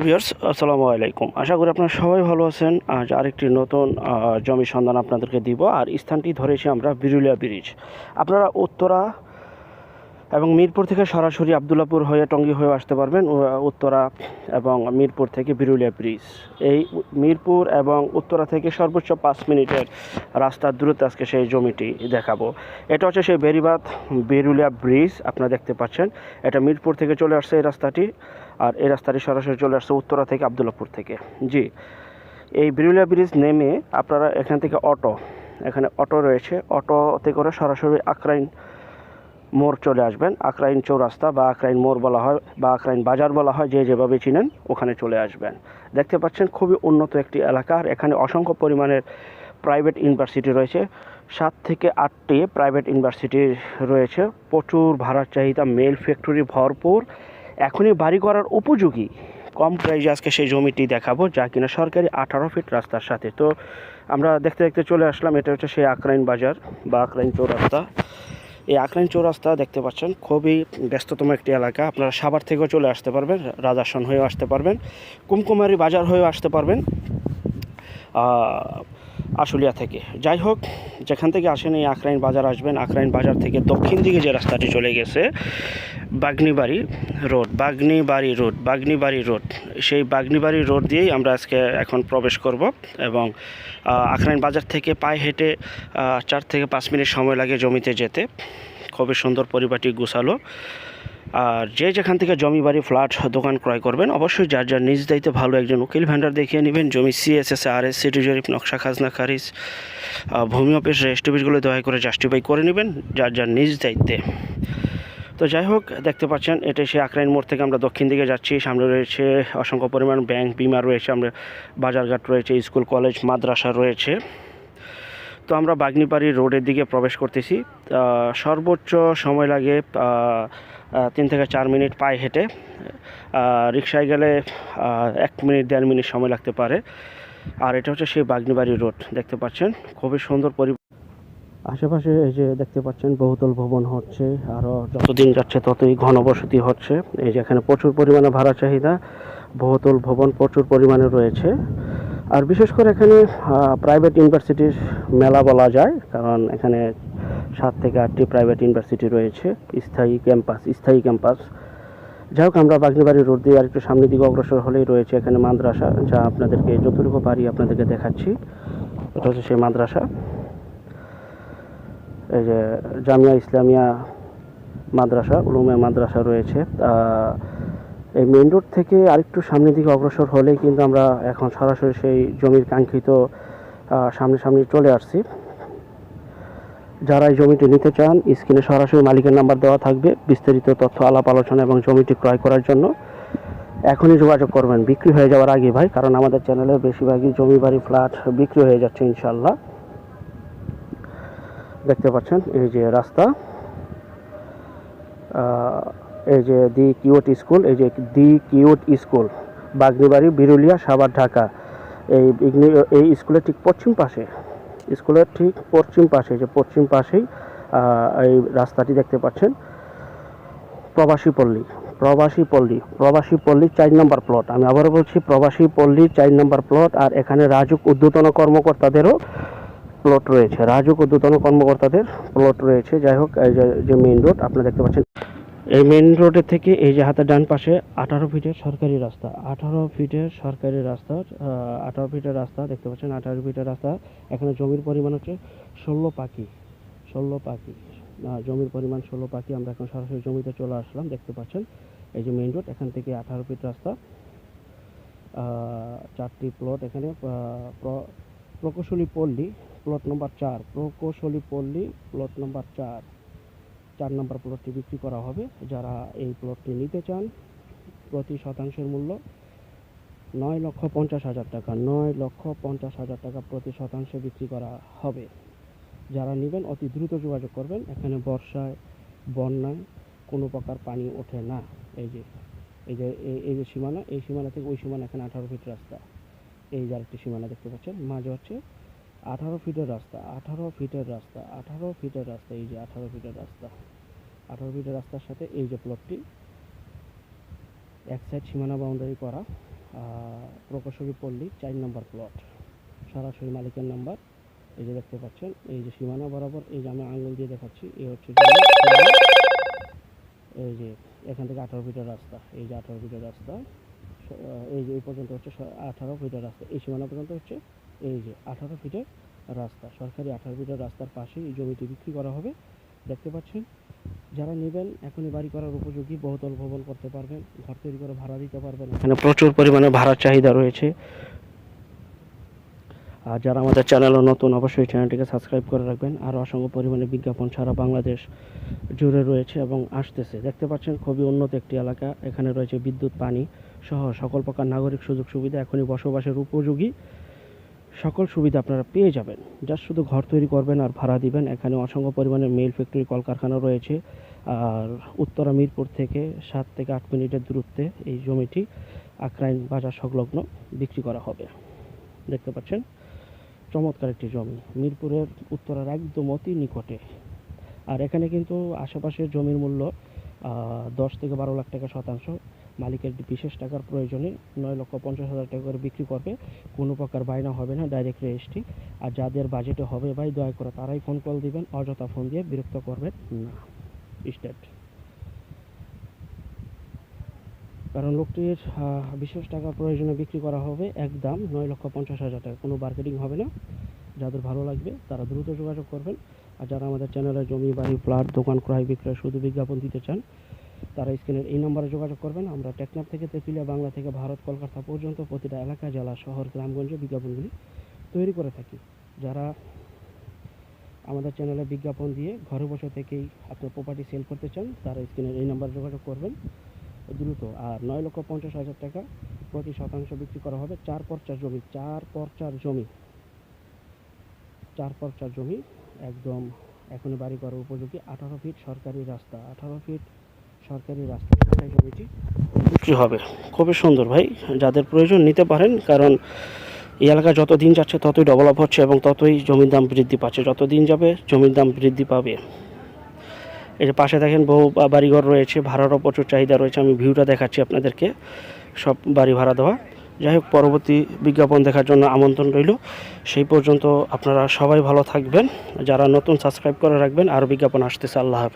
Hello viewers, আসসালামু আলাইকুম। আশা করি আপনারা সবাই ভালো আছেন। আজ আরেকটি নতুন জমির সন্ধান আপনাদেরকে দিব। আর স্থানটি ধরেছি আমরা বিরুলিয়া ব্রিজ। আপনারা উত্তরা এবং মিরপুর থেকে সরাসরি আবদুল্লাপুর হয়ে টঙ্গী হয়ে আসতে পারবেন উত্তরা এবং মিরপুর থেকে বিরুলিয়া ব্রিজ। এই মিরপুর এবং উত্তরা থেকে সর্বোচ্চ পাঁচ মিনিটের রাস্তার দূরত্বে আজকে সেই জমিটি দেখাবো। এটা হচ্ছে সেই বেরিবাদ বিরুলিয়া ব্রিজ, আপনারা দেখতে পাচ্ছেন। এটা মিরপুর থেকে চলে আসছে এই রাস্তাটি। আর এই রাস্তাটি সরাসরি চলে আসছে উত্তরা থেকে আবদুল্লাপুর থেকে। জি, এই বিরুলিয়া ব্রিজ নেমে আপনারা এখান থেকে অটো, এখানে অটো রয়েছে। অটোতে করে সরাসরি আকরাইন মোড় চলে আসবেন। আকরাইন চৌরাস্তা বা আকরাইন মোড় বলা হয় বা আকরাইন বাজার বলা হয়, যে যেভাবে চিনেন ওখানে চলে আসবেন। দেখতে পাচ্ছেন খুবই উন্নত একটি এলাকা। আর এখানে অসংখ্য পরিমাণের প্রাইভেট ইউনিভার্সিটি রয়েছে। সাত থেকে আটটি প্রাইভেট ইউনিভার্সিটি রয়েছে। প্রচুর ভাড়ার চাহিদা, মেল ফ্যাক্টরি ভরপুর। এখনই বাড়ি করার উপযোগী। কম প্রাইজে আজকে সেই জমিটি দেখাবো, যা কিনা সরকারি আঠারো ফিট রাস্তার সাথে। তো আমরা দেখতে দেখতে চলে আসলাম, এটা হচ্ছে সেই আকরাইন বাজার বা আকরাইন চৌরাস্তা। এই আকরাইন চৌরাস্তা দেখতে পাচ্ছেন, খুবই ব্যস্ততম একটি এলাকা। আপনারা সাভার থেকেও চলে আসতে পারবেন রাজাসন হয়েও আসতে পারবেন, কুমকুমারি বাজার হয়েও আসতে পারবেন আশুলিয়া থেকে। যাই হোক, যেখান থেকে আসেন এই আকরাইন বাজার, আসবেন আকরাইন বাজার থেকে দক্ষিণ দিকে যে রাস্তাটি চলে গেছে Bagnibari road Bagnibari road Bagnibari road. সেই বাগনিবাড়ি রোড দিয়েই আমরা আজকে এখন প্রবেশ করব এবং আখরাইন বাজার থেকে পায়ে হেঁটে চার থেকে পাঁচ মিনিট সময় লাগে জমিতে যেতে। খুবই সুন্দর পরিপাটি গুছালো। আর যে যেখান থেকে জমি বাড়ি, ফ্ল্যাট, দোকান ক্রয় করবেন, অবশ্যই যার যার নিজ দায়িত্বে ভালো একজন উকিল ভ্যান্ডার দেখিয়ে নেবেন। জমি সিএসএস আর এস সিটি জরিপ নকশা, খাজনা, খারিজ ভূমি অফিস রেজিস্ট্রিবিটগুলো দয়া করে জাস্টিফাই করে নেবেন। যার যার নিজ দায়িত্বে। তো যাই হোক, দেখতে পাচ্ছেন এটা সে আকরাইন মোড় থেকে আমরা দক্ষিণ দিকে যাচ্ছি। সামনে রয়েছে অসংখ্য পরিমাণ ব্যাংক, বিমা রয়েছে, আমরা বাজারঘাট রয়েছে, স্কুল, কলেজ, মাদ্রাসা রয়েছে। তো আমরা বাগনিপাড়ি রোডের দিকে প্রবেশ করতেছি। সর্বোচ্চ সময় লাগে তিন থেকে চার মিনিট পায়ে হেঁটে। রিক্সায় গেলে এক মিনিট, দেড় মিনিট সময় লাগতে পারে। আর এটা হচ্ছে সেই বাগনিবাড়ি রোড, দেখতে পাচ্ছেন, খুবই সুন্দর পরি আশেপাশে এই যে দেখতে পাচ্ছেন বহুতল ভবন হচ্ছে আরও যতদিন যাচ্ছে ততই ঘনবসতি হচ্ছে। এই যে এখানে প্রচুর পরিমাণে ভাড়া চাহিদা, বহুতল ভবন প্রচুর পরিমাণে রয়েছে। আর বিশেষ করে এখানে প্রাইভেট ইউনিভার্সিটির মেলা বলা যায়, কারণ এখানে সাত থেকে আটটি প্রাইভেট ইউনিভার্সিটি রয়েছে, স্থায়ী ক্যাম্পাস স্থায়ী ক্যাম্পাস যাই হোক, আমরা বাগনিবাড়ি রোড দিয়ে আরেকটু সামনের দিকে অগ্রসর হলেই রয়েছে এখানে মাদ্রাসা, যা আপনাদেরকে যতটুকু পারি আপনাদেরকে দেখাচ্ছি। এটা হচ্ছে সেই মাদ্রাসা। এই যে জামিয়া ইসলামিয়া মাদ্রাসা, উলুমে মাদ্রাসা রয়েছে। এই মেন রোড থেকে আরেকটু সামনের দিকে অগ্রসর হলেই কিন্তু আমরা এখন সরাসরি সেই জমির কাঙ্ক্ষিত সামনে সামনে চলে আসছি। যারা এই জমিটি নিতে চান, স্ক্রিনে সরাসরি মালিকের নাম্বার দেওয়া থাকবে। বিস্তারিত তথ্য, আলাপ, আলোচনা এবং জমিটি ক্রয় করার জন্য এখনই যোগাযোগ করবেন। বিক্রি হয়ে যাওয়ার আগে ভাই, কারণ আমাদের চ্যানেলে বেশিরভাগই জমি বাড়ি ফ্ল্যাট বিক্রি হয়ে যাচ্ছে ইনশাল্লাহ দেখতে পাচ্ছেন, এই যে রাস্তা এই যে দি কিউট স্কুল, এই যে the cute school, Bagnibari, Birulia, Savar, Dhaka. এই এই স্কুলের ঠিক পশ্চিম পাশে, স্কুলের ঠিক পশ্চিম পাশে, যে পশ্চিম পাশেই এই রাস্তাটি দেখতে পাচ্ছেন, প্রবাসী পল্লী প্রবাসী পল্লী প্রবাসী পল্লী চার নম্বর প্লট আমি আবারও বলছি, প্রবাসী পল্লী চার নম্বর প্লট আর এখানে রাজুক উদ্যতন কর্মকর্তাদেরও প্লট রয়েছে। রাজুক উদ্যতন কর্মকর্তাদের প্লট রয়েছে। যাই হোক যে মেইন রোড আপনারা দেখতে পাচ্ছেন। এই মেইন রোডের থেকে এই যে হাতের ডান পাশে আঠারো ফিটের সরকারি রাস্তা। আঠারো ফিটের সরকারি রাস্তা আঠারো ফিটের রাস্তা, দেখতে পাচ্ছেন আঠারো ফিটের রাস্তা। এখানে জমির পরিমাণ হচ্ছে ষোলো পাখি ষোলো পাখি। জমির পরিমাণ ষোলো পাখি। আমরা এখন সরাসরি জমিতে চলে আসলাম, দেখতে পাচ্ছেন। এই যে মেইন রোড এখান থেকে আঠারো ফিট রাস্তা। চারটি প্লট এখানে প্রকৌশলী পল্লী প্লট নম্বর চার, প্রকৌশলী পল্লী, প্লট নম্বর চার। চার নম্বর প্লটটি বিক্রি করা হবে। যারা এই প্লটটি নিতে চান, প্রতি শতাংশের মূল্য নয় লক্ষ পঞ্চাশ হাজার টাকা, নয় লক্ষ পঞ্চাশ হাজার টাকা প্রতি শতাংশে বিক্রি করা হবে। যারা নেবেন, অতি দ্রুত যোগাযোগ করবেন। এখানে বর্ষায়, বন্যায় কোনো প্রকার পানি ওঠে না। এই যে এই যে, এই- যে সীমানা, এই সীমানা থেকে ওই সীমানা এখানে আঠারো ফিট রাস্তা। এই যে আরেকটি সীমানা দেখতে পাচ্ছেন, মাঝে হচ্ছে আঠারো ফিটের রাস্তা, আঠারো ফিটের রাস্তা, আঠারো ফিটের রাস্তা, এই যে আঠারো ফিটের রাস্তা আঠারো ফিটের রাস্তার সাথে এই যে প্লটটি এক সাইড সীমানা বাউন্ডারি করা প্রকৌশলী পল্লী, চার নম্বর প্লট সরাসরি মালিকের নাম্বার এই যে দেখতে পাচ্ছেন, এই যে সীমানা বরাবর, এই যে আমি আঙুল দিয়ে দেখাচ্ছি এই হচ্ছে। এই যে এখান থেকে আঠারো ফিটের রাস্তা, এই যে আঠারো ফিটের রাস্তা এই যে এই পর্যন্ত হচ্ছে আঠারো ফিটের রাস্তা, এই সীমানা পর্যন্ত হচ্ছে এই যে আঠারো ফিটের রাস্তা, সরকারি আঠারো ফিটের রাস্তার পাশেই এই জমিটি বিক্রি করা হবে। দেখতে পাচ্ছেন, যারা নেবেন, এখনই বাড়ি করার উপযোগী, বহুতল ভবন করতে পারবেন, ঘর তৈরি করে ভাড়া দিতে পারবেন। এখানে প্রচুর পরিমাণে ভাড়ার চাহিদা রয়েছে। আর যারা আমাদের চ্যানেলও নতুন, অবশ্যই চ্যানেলটিকে সাবস্ক্রাইব করে রাখবেন। আর অসংখ্য পরিমাণে বিজ্ঞাপন সারা বাংলাদেশ জুড়ে রয়েছে এবং আসতেছে। দেখতে পাচ্ছেন, খুবই উন্নত একটি এলাকা। এখানে রয়েছে বিদ্যুৎ, পানি সহ সকল প্রকার নাগরিক সুযোগ সুবিধা এখনই বসবাসের উপযোগী। সকল সুবিধা আপনারা পেয়ে যাবেন। জাস্ট শুধু ঘর তৈরি করবেন আর ভাড়া দিবেন। এখানে অসংখ্য পরিমাণে মেল ফ্যাক্টরি কলকারখানা রয়েছে। আর উত্তরা মিরপুর থেকে সাত থেকে আট মিনিটের দূরত্বে এই জমিটি আক্রাইন বাজার সংলগ্ন বিক্রি করা হবে। দেখতে পাচ্ছেন, চমৎকার একটি জমি। মিরপুরের উত্তরার একদম অতি নিকটে। আর এখানে কিন্তু আশেপাশের জমির মূল্য দশ থেকে বারো লাখ টাকা শতাংশ। মালিকের বিশেষ টাকার প্রয়োজনে নয় লক্ষ পঞ্চাশ হাজার টাকা করে বিক্রি করবে। কোনো প্রকার বায়না হবে না ডাইরেক্ট রেজিস্ট্রি আর যাদের বাজেটে হবে ভাই, দয়া করে তারাই ফোন কল দিবেন, অযথা ফোন দিয়ে বিরক্ত করবেন না। স্টার্ট কারণ লোকটির বিশেষ টাকার প্রয়োজনে বিক্রি করা হবে একদম নয় লক্ষ পঞ্চাশ হাজার টাকা। কোনো মার্কেটিং হবে না। যাদের ভালো লাগবে তারা দ্রুত যোগাযোগ করবেন। আর যারা আমাদের চ্যানেলে জমি, বাড়ি প্লট দোকান, ক্রয় বিক্রয় শুধু বিজ্ঞাপন দিতে চান তারা স্ক্রিনের এই নম্বরে যোগাযোগ করবেন। আমরা টেকনাফ থেকে তেঁতুলিয়া বাংলা থেকে ভারত, কলকাতা পর্যন্ত প্রতিটা এলাকা, জেলা, শহর, গ্রামগঞ্জে বিজ্ঞাপনগুলি তৈরি করে থাকি। যারা আমাদের চ্যানেলে বিজ্ঞাপন দিয়ে ঘরে বসে থেকেই আপনার প্রপার্টি সেল করতে চান, তারা স্ক্রিনের এই নাম্বারে যোগাযোগ করবেন। দ্রুত, আর নয় লক্ষ পঞ্চাশ হাজার টাকা প্রতি শতাংশ বিক্রি করা হবে চার পর্চার জমি, চার পর্চার জমি, চার পর্চার জমি, একদম এখনই বাড়ি করার উপযোগী, আঠারো ফিট সরকারি রাস্তা, আঠারো ফিট সরকারি রাস্তা বিক্রি হবে? খুবই সুন্দর ভাই। যাদের প্রয়োজন নিতে পারেন, কারণ এই এলাকা যত দিন যাচ্ছে ততই ডেভেলপ হচ্ছে এবং ততই জমির দাম বৃদ্ধি পাচ্ছে। যত দিন যাবে, জমির দাম বৃদ্ধি পাবে। এই যে পাশে দেখেন বহু বাড়িঘর রয়েছে, ভাড়ারও প্রচুর চাহিদা রয়েছে। আমি ভিউটা দেখাচ্ছি আপনাদেরকে, সব বাড়ি ভাড়া দেওয়া। যাই হোক, পরবর্তী বিজ্ঞাপন দেখার জন্য আমন্ত্রণ রইল। সেই পর্যন্ত আপনারা সবাই ভালো থাকবেন। যারা নতুন সাবস্ক্রাইব করে রাখবেন। আর বিজ্ঞাপন আসতেছে। আল্লাহ